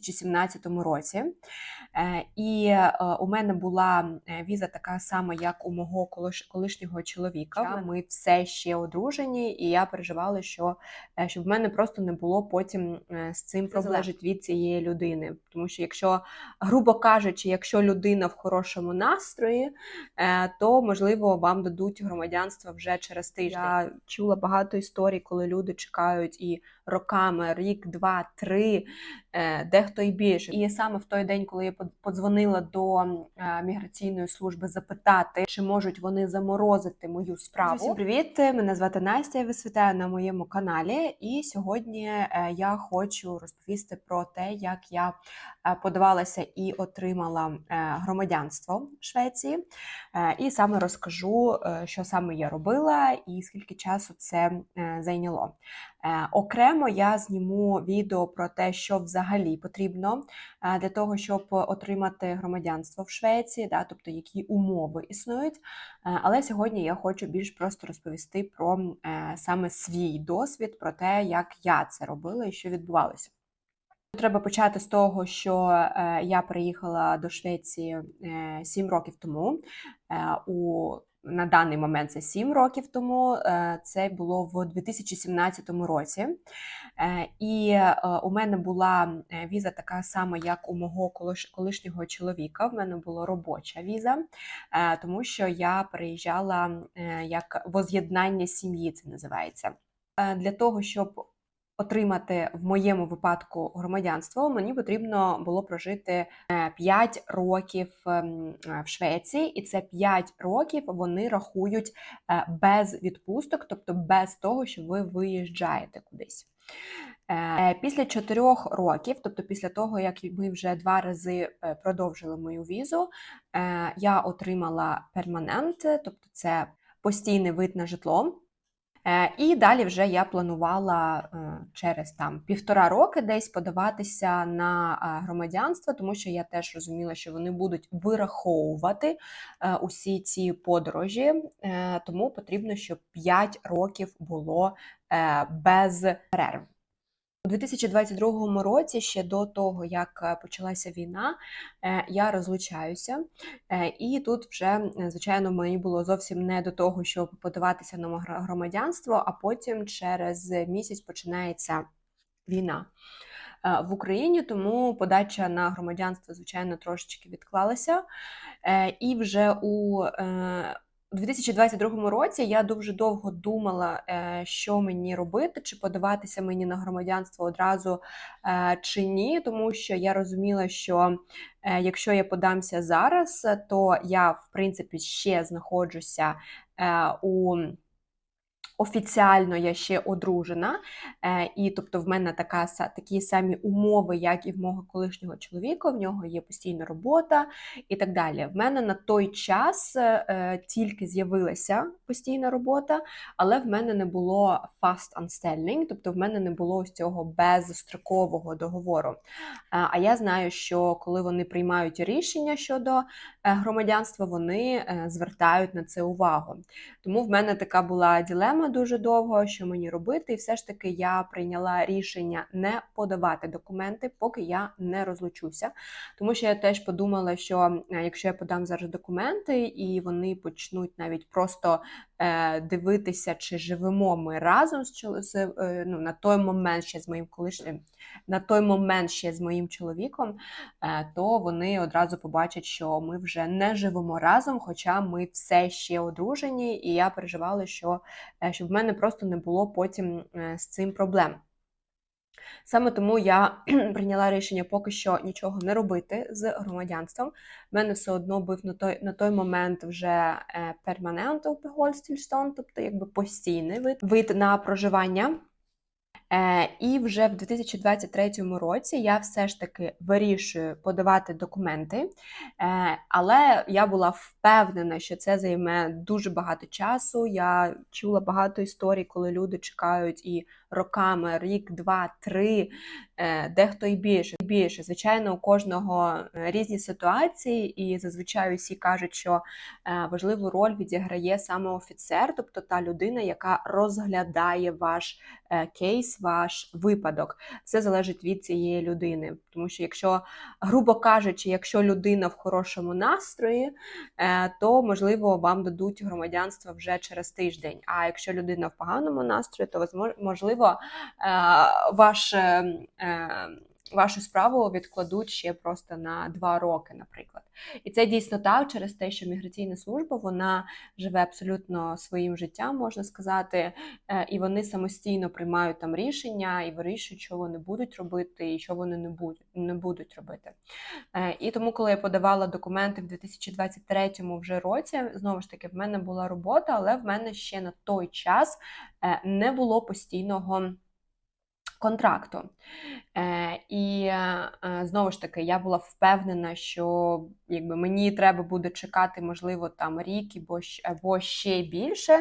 2017 році. Е, І е, у мене була е, віза така сама, як у мого колишнього чоловіка. Ми все ще одружені, і я переживала, що щоб в мене просто не було потім з цим проблем залежить від цієї людини. Тому що, якщо, грубо кажучи, якщо людина в хорошому настрої, то можливо вам дадуть громадянство вже через тиждень. Я чула багато історій, коли люди чекають і роками, рік, два, три, е, дехто і більше. І саме в той день, коли я подзвонила до е, міграційної служби запитати, чи можуть вони заморозити мою справу. Всім привіт! Мене звати Настя. Я вас вітаю на моєму каналі. І сьогодні е, я хочу розповісти про те, як я е, подавалася і отримала громадянство Швеції. І саме розкажу, що саме я робила і скільки часу це зайняло. Окремо я зніму відео про те, що взагалі потрібно е, для того, щоб отримати громадянство в Швеції, да, тобто які умови існують. Е, Але сьогодні я хочу більш просто розповісти про е, саме свій досвід, про те, як я це робила і що відбувалося. Треба почати з того, що я приїхала до Швеції е, 7 років тому. У, на даний момент це 7 років тому. Е, це було в 2017 році. Е, і е, у мене була віза така сама, як у мого колишнього чоловіка. В мене була робоча віза, тому що я приїжджала як воз'єднання сім'ї, це називається. Для того, щоб отримати в моєму випадку громадянство, мені потрібно було прожити 5 років ем, е, в Швеції, і це 5 років вони рахують е, без відпусток, тобто без того, що ви виїжджаєте кудись. Е, Після 4 років, тобто після того, як ми вже два рази е, продовжили мою візу, е, я отримала перманент, тобто це постійний вид на житло. Е, І далі вже я планувала е, через там півтора роки десь подаватися на е, громадянство, тому що я теж розуміла, що вони будуть вираховувати усі ці подорожі, тому потрібно, щоб 5 років було без перерв. У 2022 році, ще до того, як е, почалася війна, е, я розлучаюся. Е, І тут вже, звичайно, мені було зовсім не до того, щоб подаватися на громадянство, а потім через місяць починається війна в Україні, тому подача на громадянство, звичайно, трошечки відклалася. І вже у у 2022 році я дуже довго думала, е, що мені робити, чи подаватися мені на громадянство одразу е, чи ні, тому що я розуміла, що е, якщо я подамся зараз, то я, в принципі, ще знаходжуся у. Офіціально я ще одружена, е, і тобто в мене така такі самі умови, як і в мого колишнього чоловіка. В нього є постійна робота і так далі. В мене на той час е, тільки з'явилася постійна робота, але в мене не було fast anstelling, тобто в мене не було ось цього безстрокового договору. Е, А я знаю, що коли вони приймають рішення щодо громадянства, вони звертають на це увагу. Тому в мене така була ділема дуже довго, що мені робити, і все ж таки я прийняла рішення не подавати документи, поки я не розлучуся. Тому що я теж подумала, що якщо я подам зараз документи, і вони почнуть навіть просто е, дивитися, чи живемо ми разом з е, ну, на той момент ще з моїм колишнім, на той момент ще з моїм чоловіком, е, то вони одразу побачать, що ми вже не живемо разом, хоча ми все ще одружені, і я переживала, що е, щоб в мене просто не було потім е, з цим проблем. Саме тому я прийняла рішення поки що нічого не робити з громадянством. У мене все одно був на той, на той момент вже перманент опігольстільстон, тобто якби постійний вид, вид на проживання. Е, і вже в 2023 році я все ж таки вирішую подавати документи, е, але я була впевнена, що це займе дуже багато часу. Я чула багато історій, коли люди чекають і роками, рік, два, три, е, дехто і більше. більше. Звичайно, у кожного е, різні ситуації, і зазвичай усі кажуть, що е, важливу роль відіграє саме офіцер, тобто та людина, яка розглядає ваш кейс, ваш випадок. Все залежить від цієї людини. Тому що, якщо, грубо кажучи, якщо людина в хорошому настрої, то можливо вам дадуть громадянство вже через тиждень. А якщо людина в поганому настрої, то возмо- можливо е, ваш. Вашу справу відкладуть ще просто на два роки, наприклад. І це дійсно так через те, що міграційна служба вона живе абсолютно своїм життям, можна сказати, е, і вони самостійно приймають там рішення і вирішують, що вони будуть робити і що вони не будуть, не будуть робити. Е, І тому, коли я подавала документи в 2023 вже році, знову ж таки, в мене була робота, але в мене ще на той час е, не було постійного контракту. Е, І е, знову ж таки, я була впевнена, що якби мені треба буде чекати, можливо, там рік або, ще більше.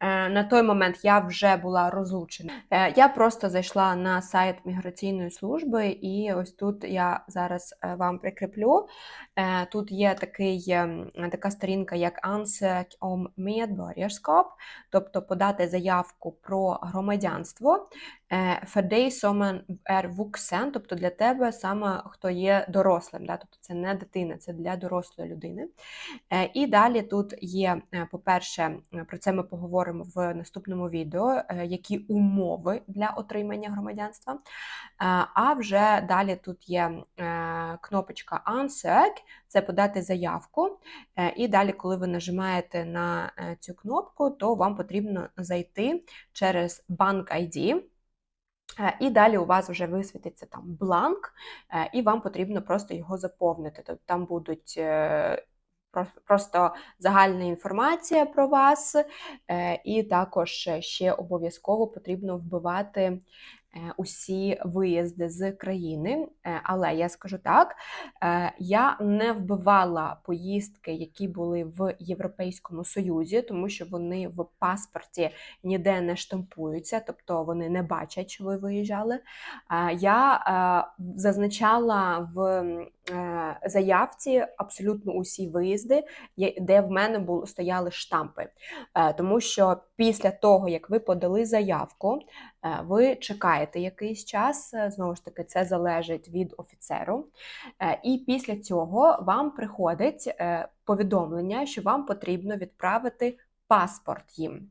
Е, На той момент я вже була розлучена. Е, Я просто зайшла на сайт міграційної служби, і ось тут я зараз е, вам прикріплю. Тут є такий, така сторінка, як Ansök om medborgarskap, тобто подати заявку про громадянство. Е, en er vuxen, тобто для тебе саме хто є дорослим, да? тобто це не дитина, це для дорослої людини. Е, І далі тут є, е, по-перше, е, про це ми поговоримо в наступному відео, які умови для отримання громадянства. А вже далі тут є кнопочка Ansök, це подати заявку. І далі, коли ви нажимаєте на цю кнопку, то вам потрібно зайти через Bank ID. Е, І далі у вас вже висвітиться там бланк, е, і вам потрібно просто його заповнити. Тобто там будуть е, просто загальна інформація про вас, і також ще обов'язково потрібно вбивати усі виїзди з країни. Е, Але я скажу так: е, я не вбивала поїздки, які були в Європейському Союзі, тому що вони в паспорті ніде не штампуються, тобто вони не бачать, що ви виїжджали. Е, Я е, зазначала в е, заявці абсолютно усі виїзди, де в мене було стояли штампи. Е, Тому що після того, як ви подали заявку, е, ви чекаєте якийсь час. е, Знову ж таки, це залежить від офіцеру. Е, І після цього вам приходить повідомлення, що вам потрібно відправити паспорт їм.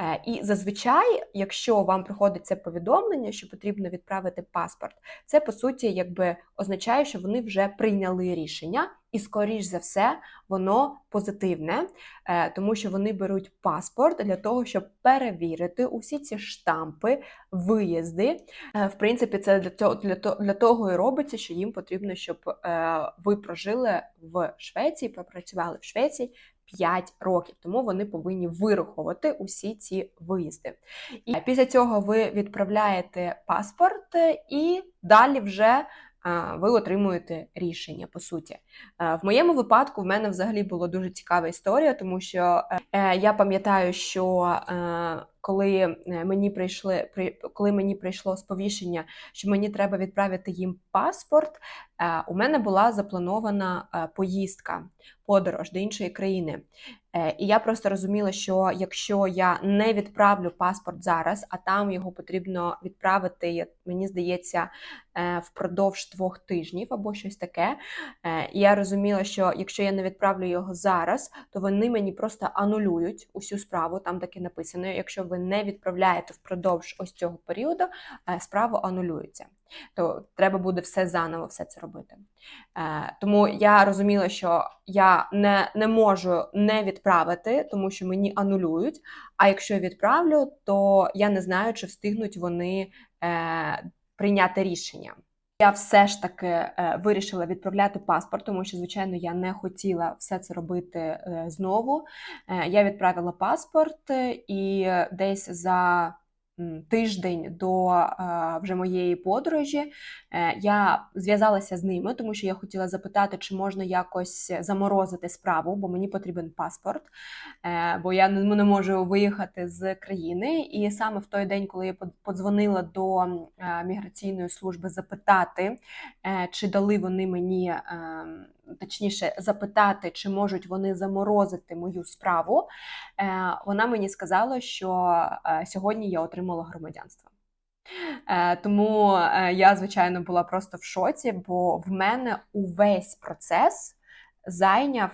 Е, І зазвичай, якщо вам приходить це повідомлення, що потрібно відправити паспорт, це по суті якби означає, що вони вже прийняли рішення, і, скоріш за все, воно позитивне, е, тому що вони беруть паспорт для того, щоб перевірити усі ці штампи, виїзди. Е, В принципі, це для того, для того, і робиться, що їм потрібно, щоб ви прожили в Швеції, пропрацювали в Швеції 5 років, тому вони повинні вирахувати усі ці виїзди. І після цього ви відправляєте паспорт, е, і далі вже а, ви отримуєте рішення по суті. Е, В моєму випадку в мене взагалі була дуже цікава історія, тому що е, я пам'ятаю, що е, коли е, мені прийшли коли мені прийшло сповіщення, що мені треба відправити їм паспорт, е, у мене була запланована е, поїздка, подорож до іншої країни. І я просто розуміла, що якщо я не відправлю паспорт зараз, а там його потрібно відправити, мені здається, впродовж двох тижнів або щось таке. І я розуміла, що якщо я не відправлю його зараз, то вони мені просто анулюють усю справу. Там таке написано. Якщо ви не відправляєте впродовж ось цього періоду, е, справа анулюється. То треба буде все заново все це робити. Е, Тому я розуміла, що я не, не можу не відправити, тому що мені анулюють. А якщо відправлю, то я не знаю, чи встигнуть вони е, прийняти рішення. Я все ж таки е, вирішила відправляти паспорт, тому що, звичайно, я не хотіла все це робити е, знову. Е, я відправила паспорт, і десь за тиждень до е, вже моєї подорожі е, я зв'язалася з ними, тому що я хотіла запитати, чи можна якось заморозити справу, бо мені потрібен паспорт, е, бо я не можу виїхати з країни. І саме в той день, коли я под- подзвонила до міграційної служби запитати, чи дали вони мені, е, точніше, запитати, чи можуть вони заморозити мою справу, е, вона мені сказала, що е, сьогодні я отримала громадянство. Е, Тому я, звичайно, була просто в шоці, бо в мене увесь процес зайняв.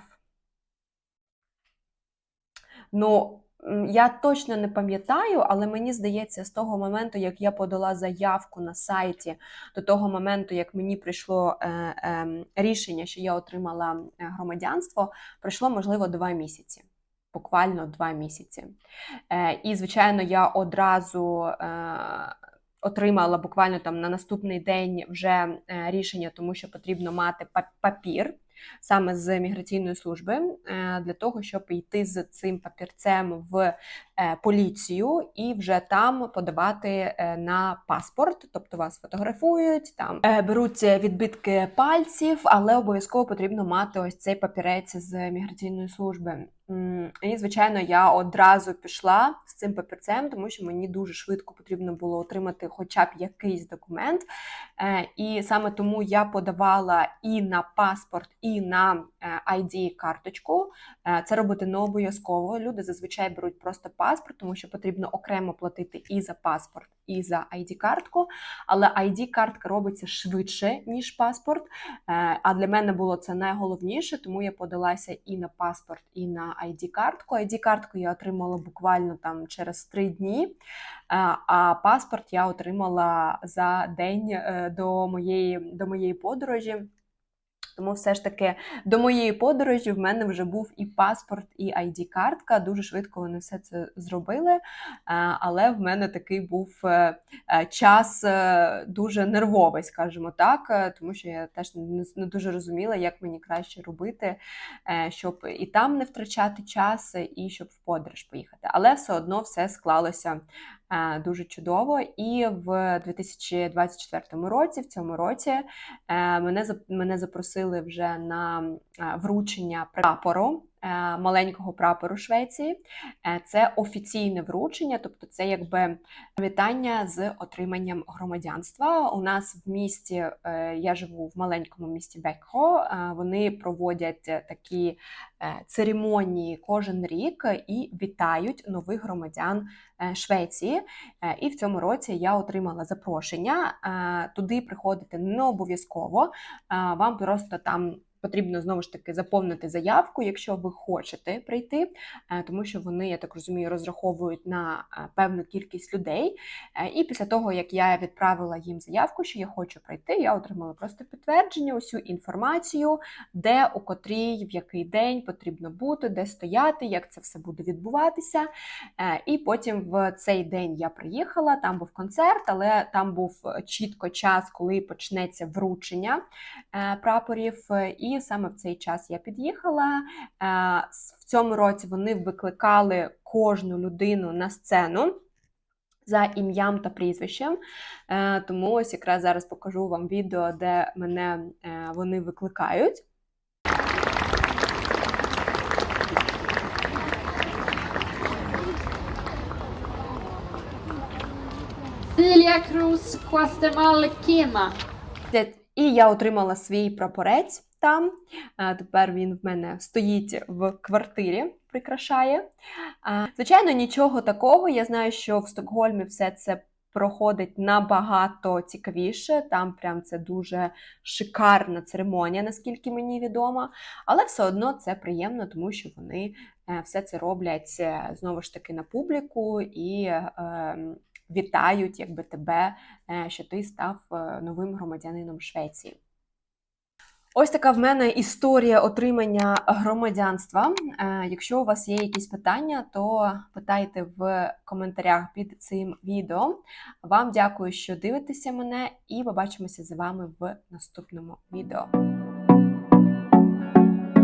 Ну, я точно не пам'ятаю, але мені здається, з того моменту, як я подала заявку на сайті, до того моменту, як мені прийшло е, е, рішення, що я отримала е, громадянство, пройшло, можливо, два місяці. Буквально два місяці. Е, і, звичайно, я одразу е, отримала буквально там на наступний день вже е, рішення, тому що потрібно мати папір саме з міграційної служби е, для того, щоб йти з цим папірцем в е, поліцію і вже там подавати е, на паспорт. Тобто вас фотографують, там беруть відбитки пальців, але обов'язково потрібно мати ось цей папірець з міграційної служби. І, звичайно, я одразу пішла з цим папірцем, тому що мені дуже швидко потрібно було отримати хоча б якийсь документ. Е, І саме тому я подавала і на паспорт, і на ID-карточку. Е, Це робити не обов'язково. Люди зазвичай беруть просто паспорт, тому що потрібно окремо платити і за паспорт, і за ID-картку. Але ID-картка робиться швидше, ніж паспорт. Е, А для мене було це найголовніше, тому я подалася і на паспорт, і на ID-картку. ID-картку я отримала буквально там через три дні. Е, А паспорт я отримала за день е, до моєї, до моєї подорожі. Тому все ж таки до моєї подорожі в мене вже був і паспорт, і ID-картка. Дуже швидко вони все це зробили. Е, Але в мене такий був е, е, час дуже нервовий, скажімо так, тому що я теж не, дуже розуміла, як мені краще робити, щоб і там не втрачати час, і щоб в подорож поїхати. Але все одно все склалося дуже чудово. І в 2024 році, в цьому році, е, мене мене запросили вже на вручення прапору. Е, Маленького прапору Швеції Е, це офіційне вручення, тобто це якби вітання з отриманням громадянства. У нас в місті е, я живу в маленькому місті Бекхо. Вони проводять такі церемонії кожен рік і вітають нових громадян Швеції. І в цьому році я отримала запрошення. Туди приходити не обов'язково. Вам просто там. Потрібно знову ж таки заповнити заявку, якщо ви хочете прийти, е, тому що вони, я так розумію, розраховують на е, певну кількість людей. Е, І після того, як я відправила їм заявку, що я хочу прийти, я отримала просто підтвердження, усю інформацію, де у котрій, в який день потрібно бути, де стояти, як це все буде відбуватися. І потім в цей день я приїхала, там був концерт, але там був чітко час, коли почнеться вручення прапорів. е, І саме в цей час я під'їхала. Е, В цьому році вони викликали кожну людину на сцену. За ім'ям та прізвищем. Е, Тому ось якраз зараз покажу вам відео, де мене е, вони викликають. Cruz Quastemal Kema. Де- І я отримала свій прапорець там. Тепер він в мене стоїть в квартирі, прикрашає. Звичайно, нічого такого. Я знаю, що в Стокгольмі все це проходить набагато цікавіше. Там прям це дуже шикарна церемонія, наскільки мені відомо. Але все одно це приємно, тому що вони е, все це роблять е, знову ж таки на публіку і е, вітають якби тебе е, що ти став новим громадянином Швеції. Ось така в мене історія отримання громадянства. Е, Якщо у вас є якісь питання, то питайте в коментарях під цим відео. Вам дякую, що дивитеся мене, і побачимося з вами в наступному відео.